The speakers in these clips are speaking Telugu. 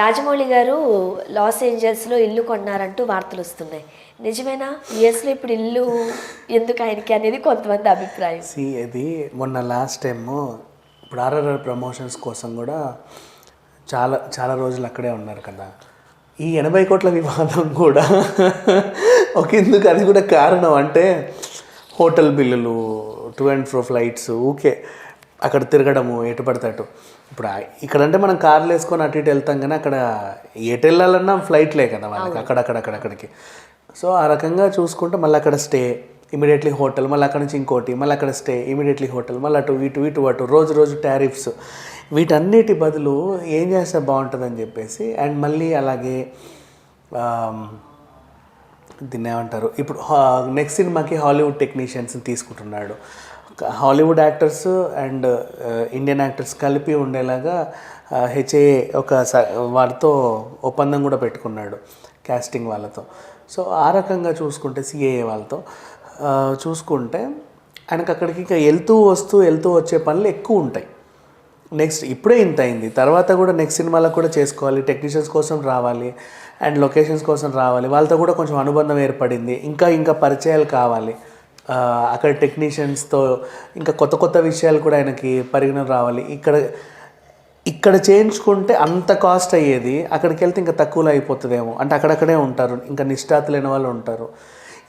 రాజమౌళి గారు లాస్ ఏంజల్స్లో ఇల్లు కొన్నారంటూ వార్తలు వస్తున్నాయి. నిజమేనా? యుఎస్లో ఇప్పుడు ఇల్లు ఎందుకు ఆయనకి అనేది కొంతమంది అభిప్రాయం. సి ఇది మొన్న లాస్ట్ టైం ఇప్పుడు ఆర్ఆర్ఆర్ ప్రమోషన్స్ కోసం కూడా చాలా చాలా రోజులు అక్కడే ఉన్నారు కదా. ఈ ఎనభై కోట్ల వివాదం కూడా ఒక ఎందుకు అది కూడా కారణం అంటే హోటల్ బిల్లులు టూ అండ్ ఫ్రో ఫ్లైట్స్ ఊకే. అక్కడ తిరగడము ఎటు పడితే అటు. ఇప్పుడు ఆ- ఇక్కడంటే మనం కార్లు వేసుకొని అటు ఇటు వెళ్తాం కానీ అక్కడ ఎటు వెళ్ళాలన్నా ఫ్లైట్లే కదా వాళ్ళకి. అక్కడక్కడ అక్కడక్కడికి సో ఆ రకంగా చూసుకుంటే మళ్ళీ అక్కడ స్టే ఇమీడియట్లీ హోటల్ మళ్ళీ అక్కడ నుంచి ఇంకోటి మళ్ళీ అక్కడ స్టే ఇమీడియట్లీ హోటల్ మళ్ళీ అటు ఇటు ఇటు అటు రోజు రోజు టారిఫ్స్. వీటన్నిటి బదులు ఏం చేస్తే బాగుంటుందని చెప్పేసి అండ్ మళ్ళీ అలాగే దీన్ని ఏమంటారు? ఇప్పుడు నెక్స్ట్ సినిమాకి హాలీవుడ్ టెక్నీషియన్స్ తీసుకుంటున్నాడు. Hollywood actors and Indian actors కలిపి ఉండేలాగా uh, హెచ్ఏ ఒక స- వారితో ఒప్పందం కూడా పెట్టుకున్నాడు కాస్టింగ్ వాళ్ళతో. సో ఆ రకంగా చూసుకుంటే సిఏఏ వాళ్ళతో uh, చూసుకుంటే ఆయనకు అక్కడికి ఇంకా వెళ్తూ వస్తూ వెళ్తూ వచ్చే పనులు ఎక్కువ ఉంటాయి. నెక్స్ట్ ఇప్పుడే ఇంత అయింది. తర్వాత కూడా నెక్స్ట్ సినిమాలకు కూడా చేసుకోవాలి. టెక్నీషియన్స్ కోసం రావాలి. అండ్ లొకేషన్స్ కోసం రావాలి. వాళ్ళతో కూడా కొంచెం అనుబంధం ఏర్పడింది. ఇంకా ఇంకా పరిచయాలు కావాలి. అక్కడ టెక్నీషియన్స్తో ఇంకా కొత్త కొత్త విషయాలు కూడా ఆయనకి పరిగణన రావాలి. ఇక్కడ ఇక్కడ చేయించుకుంటే అంత కాస్ట్ అయ్యేది అక్కడికి వెళ్తే ఇంకా తక్కువలో అయిపోతుందేమో. అంటే అక్కడక్కడే ఉంటారు ఇంకా నిష్ఠాతులైన వాళ్ళు ఉంటారు.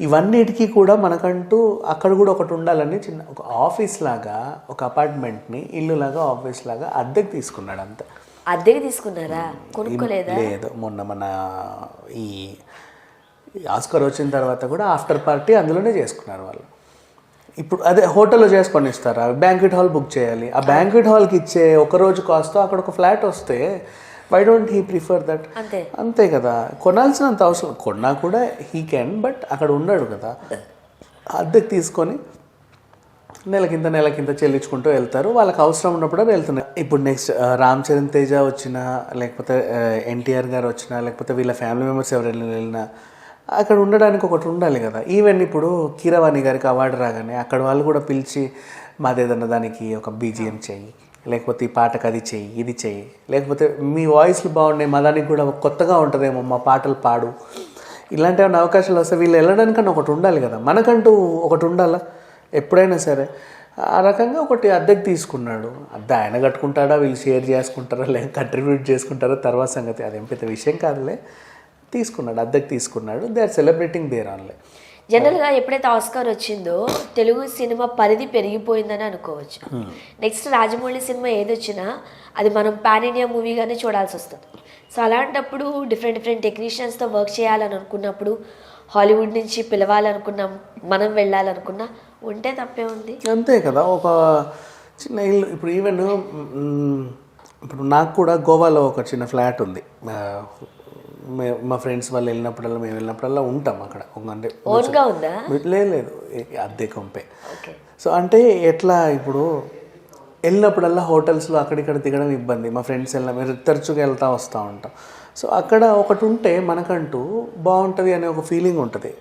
ఇవన్నిటికీ కూడా మనకంటూ అక్కడ కూడా ఒకటి ఉండాలని చిన్న ఒక ఆఫీస్ లాగా ఒక అపార్ట్మెంట్ని ఇల్లు లాగా ఆఫీస్ లాగా అద్దెకి తీసుకున్నాడు అంతే అద్దెకి తీసుకున్నారా? కొనుక్కోలేదా? లేదు మొన్న మన ఈ ఆస్కర్ వచ్చిన తర్వాత కూడా ఆఫ్టర్ పార్టీ అందులోనే చేసుకున్నారు వాళ్ళు. ఇప్పుడు అదే హోటల్లో చేసుకొని ఇస్తారా? బ్యాంక్వెట్ హాల్ బుక్ చేయాలి. ఆ బ్యాంక్వెట్ హాల్కి ఇచ్చే ఒక రోజు కాస్ట్ అక్కడ ఒక ఫ్లాట్ వస్తే why don't he prefer that? అంతే. కదా. కొనాల్సినంత అవసరం కొన్నా కూడా హీ క్యాన్ బట్ అక్కడ ఉన్నాడు కదా. అద్దెకి తీసుకొని నెలకింత నెలకింత చెల్లించుకుంటూ వెళ్తారు. వాళ్ళకి అవసరం ఉన్నప్పుడు వెళ్తున్నారు. ఇప్పుడు నెక్స్ట్ రామ్ చరణ్ తేజ వచ్చినా లేకపోతే ఎన్టీఆర్ గారు వచ్చినా లేకపోతే వీళ్ళ ఫ్యామిలీ మెంబర్స్ ఎవరైనా వెళ్ళినా అక్కడ ఉండడానికి ఒకటి ఉండాలి కదా. ఈవెన్ ఇప్పుడు కీరవాణి గారికి అవార్డు రాగానే అక్కడ వాళ్ళు కూడా పిలిచి మాదేదన్నా దానికి ఒక బీజిఎం చెయ్యి లేకపోతే ఈ పాటకు అది చెయ్యి ఇది చెయ్యి లేకపోతే మీ వాయిస్లు బాగున్నాయి మా దానికి కూడా కొత్తగా ఉంటుందేమో మా పాటలు పాడు. ఇలాంటి ఏమైనా అవకాశాలు వస్తే వీళ్ళు వెళ్ళడానికన్నా ఒకటి ఉండాలి కదా. మనకంటూ ఒకటి ఉండాలా? ఎప్పుడైనా సరే. ఆ రకంగా ఒకటి అద్దెకి తీసుకున్నాడు. అద్దె ఆయన కట్టుకుంటాడా? వీళ్ళు షేర్ చేసుకుంటారా? లేక కంట్రిబ్యూట్ చేసుకుంటారా? తర్వాత సంగతి. అదేం పెద్ద విషయం కాదులే. తీసుకున్నాడు అద్దెకి తీసుకున్నాడు. They are celebrating there only జనరల్గా ఎప్పుడైతే ఆస్కార్ వచ్చిందో తెలుగు సినిమా పరిధి పెరిగిపోయిందని అనుకోవచ్చు. నెక్స్ట్ రాజమౌళి సినిమా ఏది వచ్చినా అది మనం పాన్ ఇండియా మూవీగానే చూడాల్సి వస్తుంది. సో అలాంటప్పుడు డిఫరెంట్ డిఫరెంట్ టెక్నీషియన్స్తో వర్క్ చేయాలని అనుకున్నప్పుడు హాలీవుడ్ నుంచి పిలవాలనుకున్నాం మనం వెళ్ళాలనుకున్నా ఉంటే తప్పే ఉంది. అంతే కదా ఒక చిన్న ఇల్లు ఇప్పుడు ఈవెన్ ఇప్పుడు నాకు కూడా గోవాలో ఒక చిన్న ఫ్లాట్ ఉంది. మే- మా ఫ్రెండ్స్ వాళ్ళు వెళ్ళినప్పుడల్లా మేము వెళ్ళినప్పుడల్లా ఉంటాం అక్కడ. అంటే లేదు అద్దె కొంపే. సో అంటే ఎట్లా ఇప్పుడు వెళ్ళినప్పుడల్లా హోటల్స్లో అక్కడిక్కడ దిగడం ఇబ్బంది. మా ఫ్రెండ్స్ వెళ్ళిన మీరు తరచుగా వెళ్తా వస్తూ ఉంటాం. సో అక్కడ ఒకటి ఉంటే మనకంటూ బాగుంటుంది అనే ఒక ఫీలింగ్ ఉంటుంది.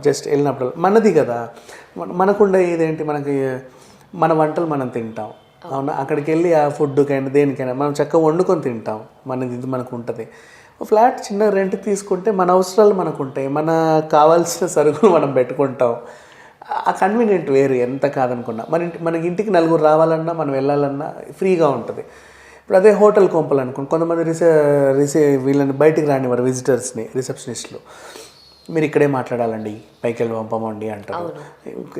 జస్ట్ వెళ్ళినప్పుడు మనది కదా. మన- మనకుండే ఇదేంటి? మనకి మన వంటలు మనం తింటాం. అవునా? అక్కడికి వెళ్ళి ఆ ఫుడ్కైనా దేనికైనా మనం చక్కగా వండుకొని తింటాం. మనది ఇది మనకు ఉంటుంది ఫ్లాట్ చిన్న రెంట్ తీసుకుంటే మన అవసరాలు మనకు ఉంటాయి మన కావాల్సిన సరుకులు మనం పెట్టుకుంటాం. ఆ కన్వీనియంట్ వేరు ఎంత కాదనుకున్నా. మన ఇంటి మనకి ఇంటికి నలుగురు రావాలన్నా మనం వెళ్ళాలన్నా ఫ్రీగా ఉంటుంది. ఇప్పుడు అదే హోటల్ కొంపలు అనుకోండి. కొంతమంది రిసే రిసే వీళ్ళని బయటికి రానివారు విజిటర్స్ని రిసెప్షనిస్టులు మీరు ఇక్కడే మాట్లాడాలండి పైకి వెళ్ళి పంపమండి అంటారు.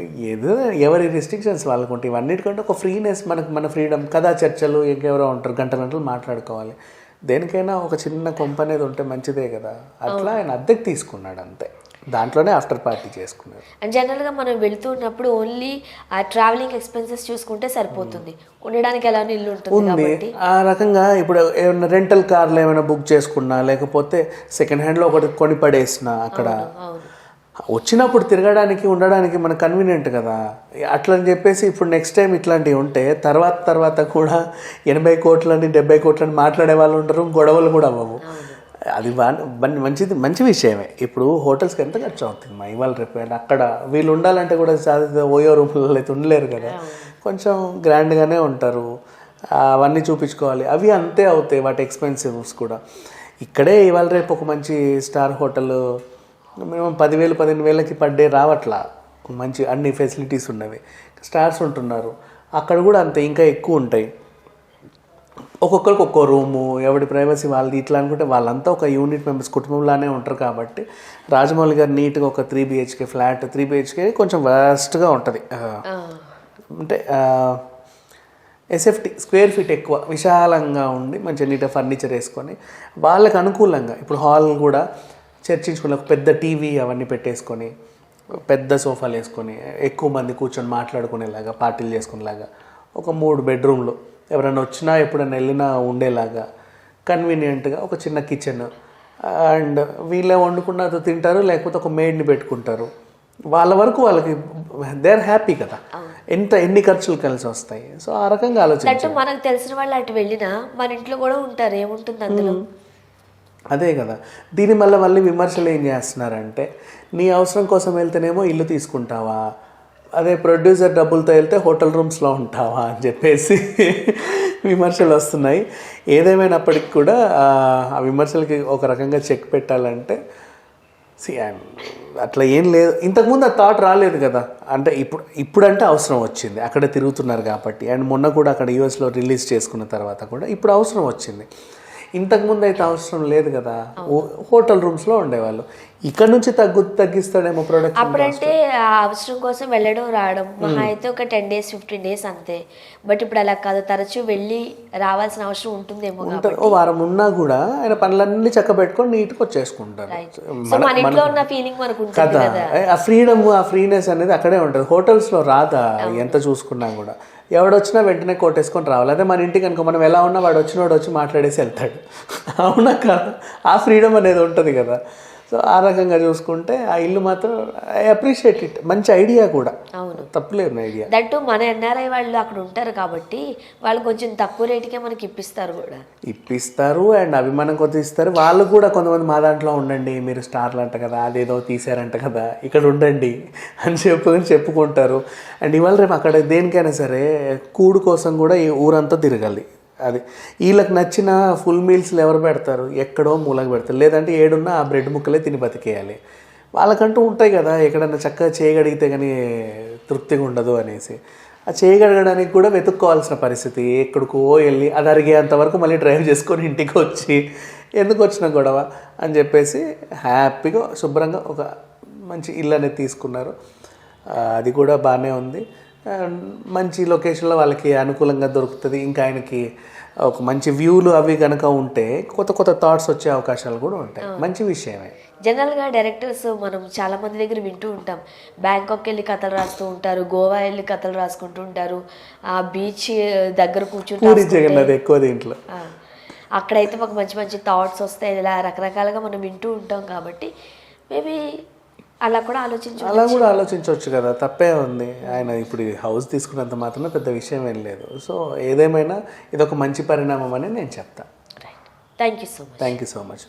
ఏదో ఎవరి రిస్ట్రిక్షన్స్ వాళ్ళకు ఉంటాయి ఇవన్నిటికంటే ఒక ఫ్రీనెస్ మనకు మన ఫ్రీడమ్ కథా చర్చలు ఇంకెవరో ఉంటారు గంట గంటలు మాట్లాడుకోవాలి. దేనికైనా ఒక చిన్న కొంప అనేది ఉంటే మంచిదే కదా. అట్లా ఆయన అద్దెకి తీసుకున్నాడు అంతే. దాంట్లోనే ఆఫ్టర్ పార్టీ చేసుకున్నాడు అండ్ జనరల్గా మనం వెళ్తూ ఉన్నప్పుడు ఓన్లీ ఆ ట్రావెలింగ్ ఎక్స్పెన్సెస్ చూసుకుంటే సరిపోతుంది. ఉండడానికి ఎలానో ఇల్లు ఉంటుంది ఆ రకంగా ఇప్పుడు ఏమైనా రెంటల్ కార్లు ఏమైనా బుక్ చేసుకున్నా లేకపోతే సెకండ్ హ్యాండ్లో ఒకటి కొని పడేసిన అక్కడ వచ్చినప్పుడు తిరగడానికి ఉండడానికి మనకు కన్వీనియంట్ కదా. అట్లా అని చెప్పేసి ఇప్పుడు నెక్స్ట్ టైం ఇట్లాంటివి ఉంటే తర్వాత తర్వాత కూడా ఎనభై కోట్లని డెబ్బై కోట్లని మాట్లాడే వాళ్ళు ఉంటారు గొడవలు కూడా అవ్వవు. అది మంచిది మంచి విషయమే. ఇప్పుడు హోటల్స్కి ఎంత ఖర్చు అవుతుంది? మా ఇవాళ రేపు అక్కడ వీళ్ళు ఉండాలంటే కూడా సాధ్యత ఓయో రూమ్లలో అయితే ఉండలేరు కదా. కొంచెం గ్రాండ్గానే ఉంటారు. అవన్నీ చూపించుకోవాలి. అవి అంతే అవుతాయి వాటి ఎక్స్పెన్సివ్స్ కూడా. ఇక్కడే ఇవాళ రేపు ఒక మంచి స్టార్ హోటల్ మినిమం పదివేలు పదిహేను వేలకి పర్ డే రావట్లా. మంచి అన్ని ఫెసిలిటీస్ ఉన్నవి. స్టార్స్ ఉంటున్నారు. అక్కడ కూడా అంతే ఇంకా ఎక్కువ ఉంటాయి. ఒక్కొక్కరికి ఒక్కో రూము ఎవరి ప్రైవసీ వాళ్ళది ఇట్లా అనుకుంటే వాళ్ళంతా ఒక యూనిట్ మెంబర్స్ కుటుంబంలానే ఉంటారు కాబట్టి రాజమౌళి గారు నీట్గా ఒక three BHK flat three BHK కొంచెం వర్స్ట్గా ఉంటుంది. అంటే ఎస్ఎఫ్టీ స్క్వేర్ ఫీట్ ఎక్కువ విశాలంగా ఉండి మంచి నీట్గా ఫర్నిచర్ వేసుకొని వాళ్ళకి అనుకూలంగా ఇప్పుడు హాల్ కూడా చర్చించుకుని ఒక పెద్ద టీవీ అవన్నీ పెట్టేసుకొని పెద్ద సోఫాలు వేసుకొని ఎక్కువ మంది కూర్చొని మాట్లాడుకునేలాగా పార్టీలు చేసుకునేలాగా ఒక మూడు బెడ్రూమ్లు ఎవరైనా వచ్చినా ఎప్పుడైనా వెళ్ళినా ఉండేలాగా కన్వీనియంట్గా ఒక చిన్న కిచెన్ అండ్ వీళ్ళే వండుకున్నది తింటారు లేకపోతే ఒక మేడ్ని పెట్టుకుంటారు. వాళ్ళ వరకు వాళ్ళకి దే ఆర్ హ్యాపీ కదా ఎంత ఎన్ని ఖర్చులు కలిసి వస్తాయి? సో ఆ రకంగా దట్టు మనకు తెలిసిన వాళ్ళు అటు వెళ్ళినా మన ఇంట్లో కూడా ఉంటారు ఏముంటుంది అందులో? అదే కదా. దీని మళ్ళీ మళ్ళీ విమర్శలు ఏం చేస్తున్నారంటే నీ అవసరం కోసం వెళ్తేనేమో ఇల్లు తీసుకుంటావా? అదే ప్రొడ్యూసర్ డబ్బులతో వెళ్తే హోటల్ రూమ్స్లో ఉంటావా అని చెప్పేసి విమర్శలు వస్తున్నాయి. ఏదేమైనప్పటికి కూడా ఆ, విమర్శలకి ఒక రకంగా చెక్ పెట్టాలంటే సి అట్లా ఏం లేదు. ఇంతకుముందు ఆ థాట్ రాలేదు కదా. అంటే ఇప్పుడు ఇప్పుడంటే అవసరం వచ్చింది. అక్కడ తిరుగుతున్నారు కాబట్టి. అండ్ మొన్న కూడా అక్కడ యూఎస్లో రిలీజ్ చేసుకున్న తర్వాత కూడా ఇప్పుడు అవసరం వచ్చింది. ఇంతకుముందు అయితే అవసరం లేదు కదా. హోటల్ రూమ్స్లో ఉండేవాళ్ళు. ఇక్కడ నుంచి తగ్గు తగ్గిస్తాడేమో ప్రొడక్ట్ అప్పుడంటే ఆ అవసరం కోసం వెళ్ళడం రావడం మహా అయితే ఒక టెన్ డేస్ ఫిఫ్టీన్ డేస్ అంతే. బట్ ఇప్పుడు అలా కాదు తరచూ వెళ్ళి రావాల్సిన అవసరం ఉంటుందేమో ఓ వారం ఉన్నా కూడా ఆయన పనులన్నీ చక్క పెట్టుకొని నీట్గా వచ్చేసుకుంటారు మన ఇంట్లో ఉన్న ఫీలింగ్ మనకు ఉంటుంది కదా. ఆ ఫ్రీడమ్ ఆ ఫ్రీనెస్ అనేది అక్కడే ఉంటుంది. హోటల్స్లో రాదా? ఎంత చూసుకున్నా కూడా. ఎవడొచ్చినా వెంటనే కొట్టేసుకొని రావాలి. అదే మన ఇంటికి అనుకో మనం ఎలా ఉన్నా వాడు వచ్చినోడు వచ్చి మాట్లాడేసి వెళ్తాడు. అవునా కాదు? ఆ ఫ్రీడమ్ అనేది ఉంటుంది కదా. సో ఆ రకంగా చూసుకుంటే ఆ ఇల్లు మాత్రం ఐ అప్రిషియేట్ ఇట్ మంచి ఐడియా కూడా. అవును. తప్పులేదు ఐడియా దట్టు మన ఎన్ఆర్ఐ వాళ్ళు అక్కడ ఉంటారు కాబట్టి వాళ్ళు కొంచెం తక్కువ రేటుకే మనకి ఇప్పిస్తారు కూడా. ఇప్పిస్తారు అండ్ అభిమానం కొద్ది ఇస్తారు. వాళ్ళు కూడా కొంతమంది మా దాంట్లో ఉండండి మీరు స్టార్లు అంట కదా అదేదో తీసారంట కదా ఇక్కడ ఉండండి అని చెప్పుకొని చెప్పుకుంటారు. అండ్ ఇవాళ రేపు అక్కడ దేనికైనా సరే కూడు కోసం కూడా ఈ ఊరంతా తిరగాలి. అది. వీళ్ళకి నచ్చిన ఫుల్ మీల్స్లు ఎవరు పెడతారు? ఎక్కడో మూలకు పెడతారు. లేదంటే ఏడున్నా ఆ బ్రెడ్ ముక్కలే తిని బతికేయాలి. వాళ్ళకంటూ ఉంటాయి కదా ఎక్కడన్నా చక్కగా చేయగలిగితే కానీ తృప్తిగా ఉండదు అనేసి. ఆ చేయగలగడానికి కూడా వెతుక్కోవాల్సిన పరిస్థితి. ఎక్కడికో వెళ్ళి అది అరిగేంత వరకు మళ్ళీ డ్రైవ్ చేసుకొని ఇంటికి వచ్చి ఎందుకు వచ్చిన గొడవ అని చెప్పేసి హ్యాపీగా శుభ్రంగా ఒక మంచి ఇల్లు అనేది తీసుకున్నారు. అది కూడా బాగానే ఉంది. మంచి లొకేషన్లో వాళ్ళకి అనుకూలంగా దొరుకుతుంది. ఇంకా ఆయనకి ఒక మంచి వ్యూలు అవి కనుక ఉంటే కొత్త కొత్త థాట్స్ వచ్చే అవకాశాలు కూడా ఉంటాయి. మంచి విషయమే. జనరల్గా డైరెక్టర్స్ మనం చాలా మంది దగ్గర వింటూ ఉంటాం. బ్యాంకాక్ వెళ్ళి కథలు రాస్తూ ఉంటారు గోవా వెళ్ళి కథలు రాసుకుంటూ ఉంటారు ఆ బీచ్ దగ్గర జగన్నాథ్ ఎక్కువ దీంట్లో. అక్కడైతే మాకు మంచి మంచి థాట్స్ వస్తాయి. ఇలా రకరకాలుగా మనం వింటూ ఉంటాం కాబట్టి మేబీ అలా కూడా ఆలోచించు అలా కూడా ఆలోచించవచ్చు కదా. తప్పే ఉంది. ఆయన ఇప్పుడు హౌస్ తీసుకున్నంత మాత్రమే పెద్ద విషయం ఏం లేదు. సో ఏదేమైనా ఇది ఒక మంచి పరిణామం అని నేను చెప్తా. Right thank you so much thank you so much